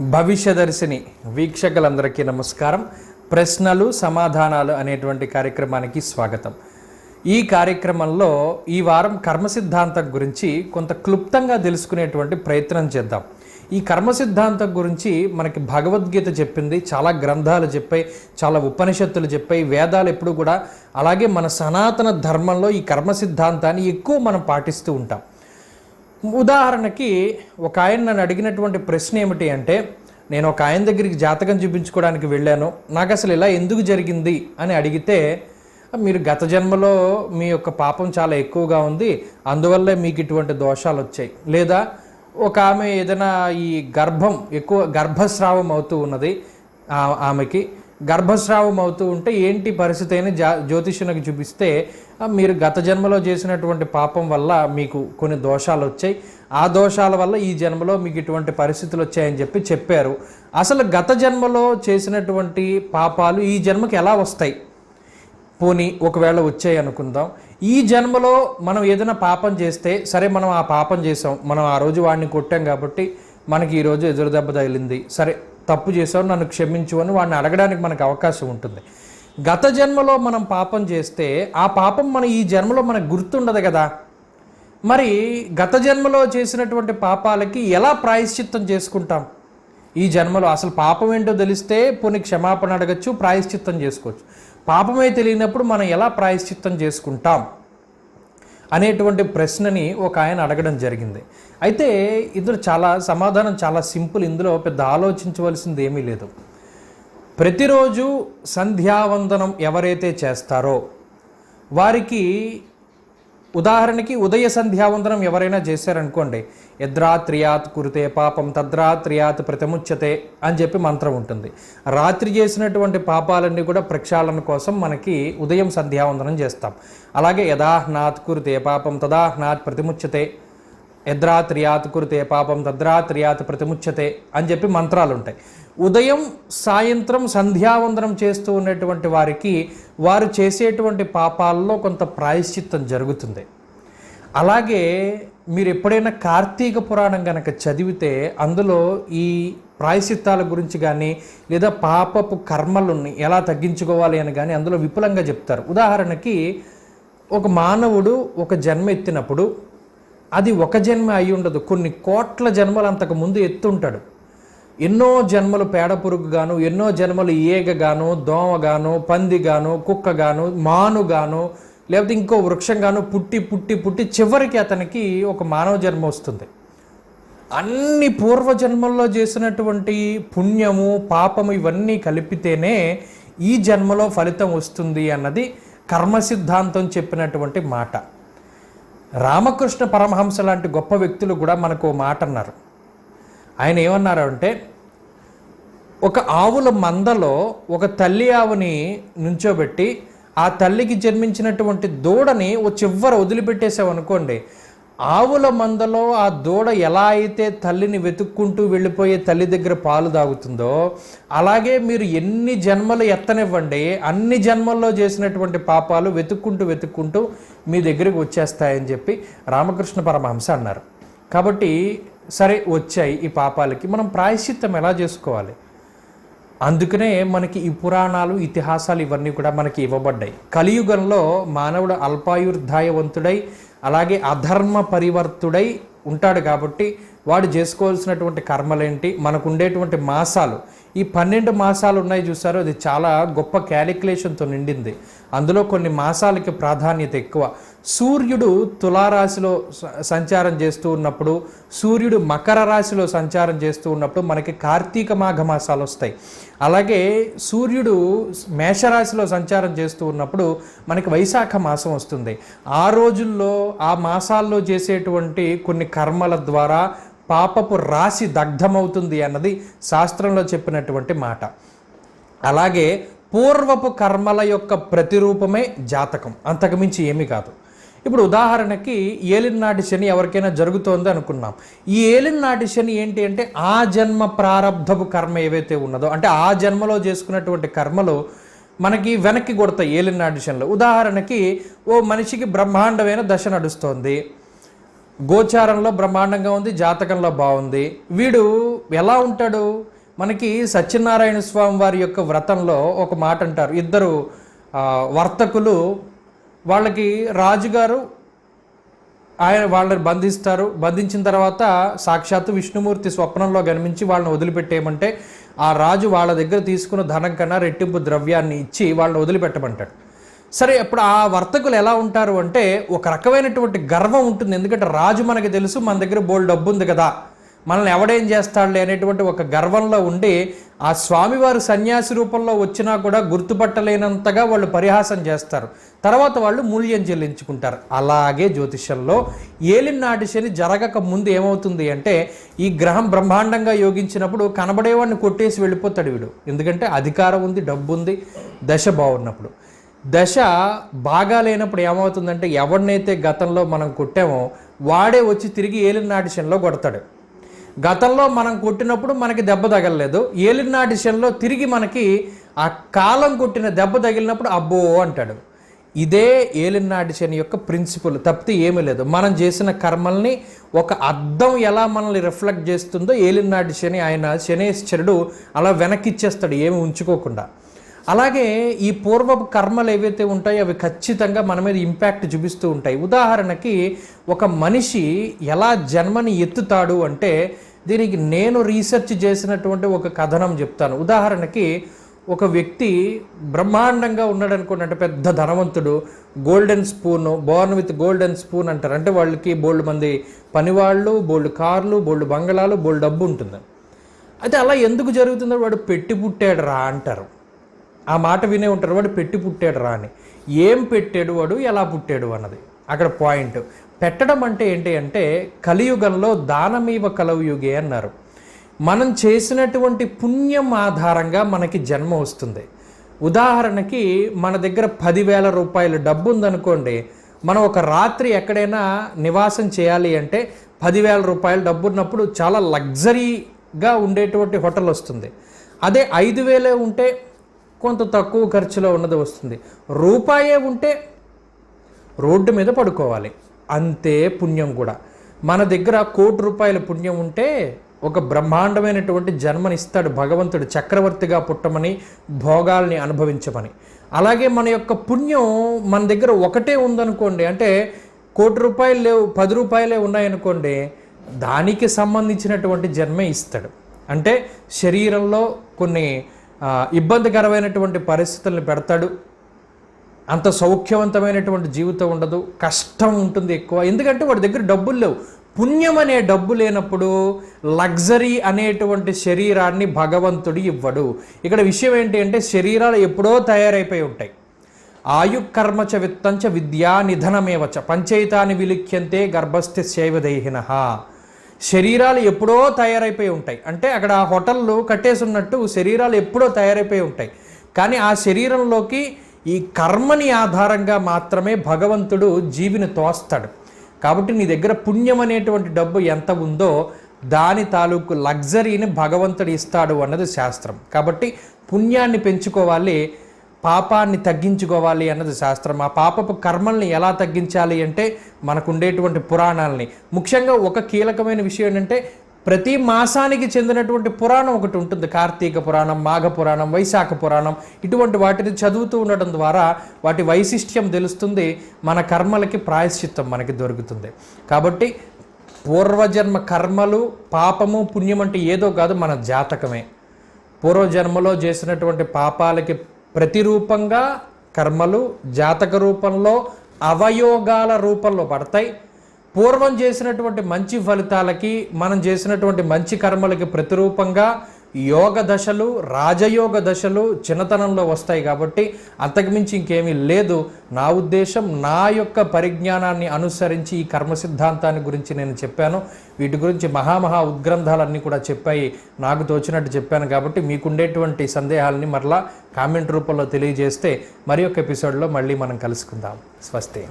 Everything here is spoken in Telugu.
భవిష్యదర్శిని వీక్షకులందరికీ నమస్కారం. ప్రశ్నలు సమాధానాలు అనేటువంటి కార్యక్రమానికి స్వాగతం. ఈ కార్యక్రమంలో ఈ వారం కర్మ సిద్ధాంతం గురించి కొంత క్లుప్తంగా తెలుసుకునేటువంటి ప్రయత్నం చేద్దాం. ఈ కర్మ సిద్ధాంతం గురించి మనకి భగవద్గీత చెప్పింది చాలా గ్రంథాలు చెప్పాయి చాలా ఉపనిషత్తులు చెప్పాయి వేదాలు ఎప్పుడు కూడా అలాగే మన సనాతన ధర్మంలో ఈ కర్మ సిద్ధాంతాన్ని ఎక్కువ మనం పాటిస్తూ ఉంటాం. ఉదాహరణకి ఒక ఆయన నన్ను అడిగినటువంటి ప్రశ్న ఏమిటి అంటే నేను ఒక ఆయన దగ్గరికి జాతకం చూపించుకోవడానికి వెళ్ళాను. నాకు అసలు ఇలా ఎందుకు జరిగింది అని అడిగితే మీరు గత జన్మలో మీ యొక్క పాపం చాలా ఎక్కువగా ఉంది అందువల్లే మీకు ఇటువంటి దోషాలు వచ్చాయి. లేదా ఒక ఆమె ఏదైనా ఈ గర్భం ఎక్కువ గర్భస్రావం అవుతూ ఉన్నది ఆమెకి గర్భస్రావం అవుతూ ఉంటే ఏంటి పరిస్థితి అని జా జ్యోతిష్యునికి చూపిస్తే మీరు గత జన్మలో చేసినటువంటి పాపం వల్ల మీకు కొన్ని దోషాలు వచ్చాయి. ఆ దోషాల వల్ల ఈ జన్మలో మీకు ఇటువంటి పరిస్థితులు వచ్చాయని చెప్పి చెప్పారు. అసలు గత జన్మలో చేసినటువంటి పాపాలు ఈ జన్మకి ఎలా వస్తాయి? పోనీ ఒకవేళ వచ్చాయి అనుకుందాం. ఈ జన్మలో మనం ఏదైనా పాపం చేస్తే సరే మనం ఆ పాపం చేసాం మనం ఆ రోజు వాడిని కొట్టాం కాబట్టి మనకి ఈరోజు ఎదురుదెబ్బ తగిలింది సరే తప్పు చేశావు నన్ను క్షమించు అని వాడిని అడగడానికి మనకు అవకాశం ఉంటుంది. గత జన్మలో మనం పాపం చేస్తే ఆ పాపం మన ఈ జన్మలో మనకు గుర్తుండదు కదా. మరి గత జన్మలో చేసినటువంటి పాపాలకి ఎలా ప్రాయశ్చిత్తం చేసుకుంటాం? ఈ జన్మలో అసలు పాపం ఏంటో తెలిస్తే పోనీ క్షమాపణ అడగచ్చు ప్రాయశ్చిత్తం చేసుకోవచ్చు. పాపమే తెలియనప్పుడు మనం ఎలా ప్రాయశ్చిత్తం చేసుకుంటాం? అనేటువంటి ప్రశ్నని ఒక ఆయన అడగడం జరిగింది. అయితే ఇందులో చాలా సమాధానం చాలా సింపుల్ ఇందులో పెద్ద ఆలోచించవలసింది ఏమీ లేదు. ప్రతిరోజు సంధ్యావందనం ఎవరైతే చేస్తారో వారికి ఉదాహరణకి ఉదయ సంధ్యావందనం ఎవరైనా చేశారనుకోండి యద్రాత్రియాత్ కురితే పాపం తద్రాత్రియాత్ ప్రతిముచ్యతే అని చెప్పి మంత్రం ఉంటుంది. రాత్రి చేసినటువంటి పాపాలన్నీ కూడా ప్రక్షాళన కోసం మనకి ఉదయం సంధ్యావందనం చేస్తాం. అలాగే యదాహ్నాత్ కురితే పాపం తదాహ్నాత్ ప్రతిముచ్యతే యద్రాత్రియాత్ కురితే పాపం తద్రాత్రియాత్ ప్రతిముచ్యతే అని చెప్పి మంత్రాలు ఉంటాయి ఉదయం సాయంత్రం సంధ్యావందనం చేస్తూ ఉన్నటువంటి వారికి వారు చేసేటువంటి పాపాల్లో కొంత ప్రాయశ్చిత్తం జరుగుతుంది. అలాగే మీరు ఎప్పుడైనా కార్తీక పురాణం కనుక చదివితే అందులో ఈ ప్రాయశ్చిత్తాల గురించి కానీ లేదా పాపపు కర్మలను ఎలా తగ్గించుకోవాలి అని కానీ అందులో విపులంగా చెప్తారు. ఉదాహరణకి ఒక మానవుడు ఒక జన్మ ఎత్తినప్పుడు అది ఒక జన్మ అయి ఉండదు. కొన్ని కోట్ల జన్మలు అంతకు ముందు ఎత్తుంటాడు. ఎన్నో జన్మలు పేడ పురుగుగాను ఎన్నో జన్మలు ఈగగాను దోమగాను పందిగాను కుక్కగాను మానుగాను లేకపోతే ఇంకో వృక్షంగాను పుట్టి పుట్టి పుట్టి చివరికి అతనికి ఒక మానవ జన్మ వస్తుంది. అన్ని పూర్వజన్మల్లో చేసినటువంటి పుణ్యము పాపము ఇవన్నీ కలిపితేనే ఈ జన్మలో ఫలితం వస్తుంది అన్నది కర్మ సిద్ధాంతం చెప్పినటువంటి మాట. రామకృష్ణ పరమహంస లాంటి గొప్ప వ్యక్తులు కూడా మనకు ఓ మాట అన్నారు. ఆయన ఏమన్నారు అంటే ఒక ఆవుల మందలో ఒక తల్లి ఆవుని నుంచోబెట్టి ఆ తల్లికి జన్మించినటువంటి దూడని ఓ చివర వదిలిపెట్టేసావు అనుకోండి. ఆవుల మందలో ఆ దూడ ఎలా అయితే తల్లిని వెతుక్కుంటూ వెళ్ళిపోయే తల్లి దగ్గర పాలు తాగుతుందో అలాగే మీరు ఎన్ని జన్మలు ఎత్తనివ్వండి అన్ని జన్మల్లో చేసినటువంటి పాపాలు వెతుక్కుంటూ వెతుక్కుంటూ మీ దగ్గరికి వచ్చేస్తాయని చెప్పి రామకృష్ణ పరమహంస అన్నారు. కాబట్టి సరే వచ్చాయి ఈ పాపాలకి. మనం ప్రాయశ్చిత్తం ఎలా చేసుకోవాలి? అందుకనే మనకి ఈ పురాణాలు ఇతిహాసాలు ఇవన్నీ కూడా మనకి ఇవ్వబడ్డాయి. కలియుగంలో మానవుడు అల్పాయుర్ధాయవంతుడై అలాగే అధర్మ పరివర్తుడై ఉంటాడు కాబట్టి వాడు చేసుకోవాల్సినటువంటి కర్మలేంటి? మనకు ఉండేటువంటి మాసాలు. ఈ పన్నెండు మాసాలు ఉన్నాయి చూసారు అది చాలా గొప్ప క్యాలిక్యులేషన్తో నిండింది. అందులో కొన్ని మాసాలకి ప్రాధాన్యత ఎక్కువ. సూర్యుడు తులారాశిలో సంచారం చేస్తూ ఉన్నప్పుడు సూర్యుడు మకర రాశిలో సంచారం చేస్తూ ఉన్నప్పుడు మనకి కార్తీక మాఘ మాసాలు వస్తాయి. అలాగే సూర్యుడు మేషరాశిలో సంచారం చేస్తూ ఉన్నప్పుడు మనకి వైశాఖ మాసం వస్తుంది. ఆ రోజుల్లో ఆ మాసాల్లో చేసేటువంటి కొన్ని కర్మల ద్వారా పాపపు రాశి దగ్ధమవుతుంది అన్నది శాస్త్రంలో చెప్పినటువంటి మాట. అలాగే పూర్వపు కర్మల యొక్క ప్రతిరూపమే జాతకం. అంతకుమించి ఏమీ కాదు. ఇప్పుడు ఉదాహరణకి ఏలినాటి శని ఎవరికైనా జరుగుతోంది అనుకున్నాం. ఈ ఏలినాటి శని ఏంటి అంటే ఆ జన్మ ప్రారంధపు కర్మ ఏవైతే ఉన్నదో అంటే ఆ జన్మలో చేసుకున్నటువంటి కర్మలు మనకి వెనక్కి కొడతాయి ఏలినాటి శనిలో. ఉదాహరణకి ఓ మనిషికి బ్రహ్మాండమైన దశ నడుస్తోంది. గోచారంలో బ్రహ్మాండంగా ఉంది జాతకంలో బాగుంది. వీడు ఎలా ఉంటాడు? మనకి సత్యనారాయణ స్వామి వారి యొక్క వ్రతంలో ఒక మాట అంటారు ఇద్దరు వర్తకులు వాళ్ళకి రాజుగారు ఆయన వాళ్ళని బంధిస్తారు. బంధించిన తర్వాత సాక్షాత్తు విష్ణుమూర్తి స్వప్నంలో కనిపించి వాళ్ళని వదిలిపెట్టేయమంటే ఆ రాజు వాళ్ళ దగ్గర తీసుకున్న ధనం కన్నా రెట్టింపు ద్రవ్యాన్ని ఇచ్చి వాళ్ళని వదిలిపెట్టమంటాడు. సరే ఇప్పుడు ఆ వర్తకులు ఎలా ఉంటారు అంటే ఒక రకమైనటువంటి గర్వం ఉంటుంది. ఎందుకంటే రాజు మనకి తెలుసు మన దగ్గర బోల్ డబ్బు ఉంది కదా. మనల్ని ఎవడేం చేస్తాడులే అనేటువంటి ఒక గర్వంలో ఉండి ఆ స్వామివారు సన్యాసి రూపంలో వచ్చినా కూడా గుర్తుపట్టలేనంతగా వాళ్ళు పరిహాసం చేస్తారు. తర్వాత వాళ్ళు మూల్యం చెల్లించుకుంటారు. అలాగే జ్యోతిష్యంలో ఏలినాటి శని జరగక ముందు ఏమవుతుంది అంటే ఈ గ్రహం బ్రహ్మాండంగా యోగించినప్పుడు కనబడేవాడిని కొట్టేసి వెళ్ళిపోతాడు వీడు. ఎందుకంటే అధికారం ఉంది డబ్బు ఉంది దశ బాగున్నప్పుడు. దశ బాగా లేనప్పుడు ఏమవుతుందంటే ఎవరినైతే గతంలో మనం కొట్టామో వాడే వచ్చి తిరిగి ఏలినాటి శనిలో కొడతాడు. గతంలో మనం కొట్టినప్పుడు మనకి దెబ్బ తగలలేదు. ఏలినాటి శనిలో తిరిగి మనకి ఆ కాలం కొట్టిన దెబ్బ తగిలినప్పుడు అబ్బో అంటాడు. ఇదే ఏలినాటి శని యొక్క ప్రిన్సిపల్ తప్పితే ఏమీ లేదు. మనం చేసిన కర్మల్ని ఒక అద్దం ఎలా మనల్ని రిఫ్లెక్ట్ చేస్తుందో ఏలినాటి శని ఆయన శనేశ్వరుడు అలా వెనక్కిచ్చేస్తాడు ఏమి ఉంచుకోకుండా. అలాగే ఈ పూర్వపు కర్మలు ఏవైతే ఉంటాయో అవి ఖచ్చితంగా మన మీద ఇంపాక్ట్ చూపిస్తూ ఉంటాయి. ఉదాహరణకి ఒక మనిషి ఎలా జన్మని ఎత్తుతాడు అంటే దీనికి నేను రీసెర్చ్ చేసినటువంటి ఒక కథనం చెప్తాను. ఉదాహరణకి ఒక వ్యక్తి బ్రహ్మాండంగా ఉన్నాడు అనుకోండి అంటే పెద్ద ధనవంతుడు golden spoon born with golden spoon అంటారు. అంటే వాళ్ళకి బోల్డ్ మంది పనివాళ్ళు బోల్డ్ కార్లు బోల్డ్ బంగళాలు బోల్డ్ డబ్బు ఉంటుంది. అయితే అలా ఎందుకు జరుగుతుందో వాడు పెట్టి పుట్టాడు రా అంటారు. ఆ మాట వినే ఉంటారు వాడు పెట్టి పుట్టాడు రా అని. ఏం పెట్టాడు వాడు ఎలా పుట్టాడు అన్నది. అక్కడ పాయింట్ పెట్టడం అంటే ఏంటి అంటే కలియుగంలో దానమీవ కలవయుగే అన్నారు. మనం చేసినటువంటి పుణ్యం ఆధారంగా మనకి జన్మ వస్తుంది. ఉదాహరణకి మన దగ్గర పదివేల రూపాయల డబ్బు ఉందనుకోండి మనం ఒక రాత్రి ఎక్కడైనా నివాసం చేయాలి అంటే పదివేల రూపాయల డబ్బు ఉన్నప్పుడు చాలా లగ్జరీగా ఉండేటువంటి హోటల్ వస్తుంది. అదే ఐదు వేలే ఉంటే కొంత తక్కువ ఖర్చులో ఉన్నది వస్తుంది. రూపాయే ఉంటే రోడ్డు మీద పడుకోవాలి. అంతే పుణ్యం కూడా. మన దగ్గర కోటి రూపాయల పుణ్యం ఉంటే ఒక బ్రహ్మాండమైనటువంటి జన్మనిస్తాడు భగవంతుడు చక్రవర్తిగా పుట్టమని భోగాల్ని అనుభవించమని. అలాగే మన యొక్క పుణ్యం మన దగ్గర ఒకటే ఉందనుకోండి అంటే కోటి రూపాయలు లేవు పది రూపాయలే ఉన్నాయనుకోండి దానికి సంబంధించినటువంటి జన్మే ఇస్తాడు. అంటే శరీరంలో కొన్ని ఇబ్బందికరమైనటువంటి పరిస్థితుల్ని పెడతాడు అంత సౌఖ్యవంతమైనటువంటి జీవితం ఉండదు కష్టం ఉంటుంది ఎక్కువ. ఎందుకంటే వాడి దగ్గర డబ్బులు లేవు. పుణ్యం అనే డబ్బు లేనప్పుడు లగ్జరీ అనేటువంటి శరీరాన్ని భగవంతుడు ఇవ్వడు. ఇక్కడ విషయం ఏంటి అంటే శరీరాలు ఎప్పుడో తయారైపోయి ఉంటాయి. ఆయుకర్మచ విత్తంచ విద్యా నిధనమేవచ పంచైతాన్ని విలిఖ్యంతే గర్భస్థ సేవదైహిన. శరీరాలు ఎప్పుడో తయారైపోయి ఉంటాయి. అంటే అక్కడ ఆ హోటళ్ళు కట్టేసి ఉన్నట్టు శరీరాలు ఎప్పుడో తయారైపోయి ఉంటాయి. కానీ ఆ శరీరంలోకి ఈ కర్మని ఆధారంగా మాత్రమే భగవంతుడు జీవిని తోస్తాడు. కాబట్టి నీ దగ్గర పుణ్యం అనేటువంటి డబ్బు ఎంత ఉందో దాని తాలూకు లగ్జరీని భగవంతుడు ఇస్తాడు అన్నది శాస్త్రం. కాబట్టి పుణ్యాన్ని పెంచుకోవాలి పాపాన్ని తగ్గించుకోవాలి అన్నది శాస్త్రం. ఆ పాపపు కర్మల్ని ఎలా తగ్గించాలి అంటే మనకు ఉండేటువంటి పురాణాలని. ముఖ్యంగా ఒక కీలకమైన విషయం ఏంటంటే ప్రతి మాసానికి చెందినటువంటి పురాణం ఒకటి ఉంటుంది. కార్తీక పురాణం మాఘ పురాణం వైశాఖ పురాణం. ఇటువంటి వాటిని చదువుతూ ఉండడం ద్వారా వాటి వైశిష్ట్యం తెలుస్తుంది. మన కర్మలకి ప్రాయశ్చిత్తం మనకి దొరుకుతుంది. కాబట్టి పూర్వజన్మ కర్మలు పాపము పుణ్యం అంటే ఏదో కాదు మన జాతకమే. పూర్వజన్మలో చేసినటువంటి పాపాలకి ప్రతిరూపంగా కర్మలు జాతక రూపంలో అవయోగాల రూపంలో పడతాయి. పూర్వం చేసినటువంటి మంచి ఫలితాలకి మనం చేసినటువంటి మంచి కర్మలకి ప్రతిరూపంగా యోగ దశలు రాజయోగ దశలు చిన్నతనంలో వస్తాయి కాబట్టి అంతకుమించి ఇంకేమీ లేదు. నా ఉద్దేశం నా యొక్క పరిజ్ఞానాన్ని అనుసరించి ఈ కర్మ సిద్ధాంతాన్ని గురించి నేను చెప్పాను. వీటి గురించి మహామహా ఉద్గ్రంథాలన్నీ కూడా చెప్పాయి. నాకు తోచినట్టు చెప్పాను కాబట్టి మీకుండేటువంటి సందేహాలని మరలా కామెంట్ రూపంలో తెలియజేస్తే మరి ఒక ఎపిసోడ్లో మళ్ళీ మనం కలుసుకుందాం. స్వస్తి.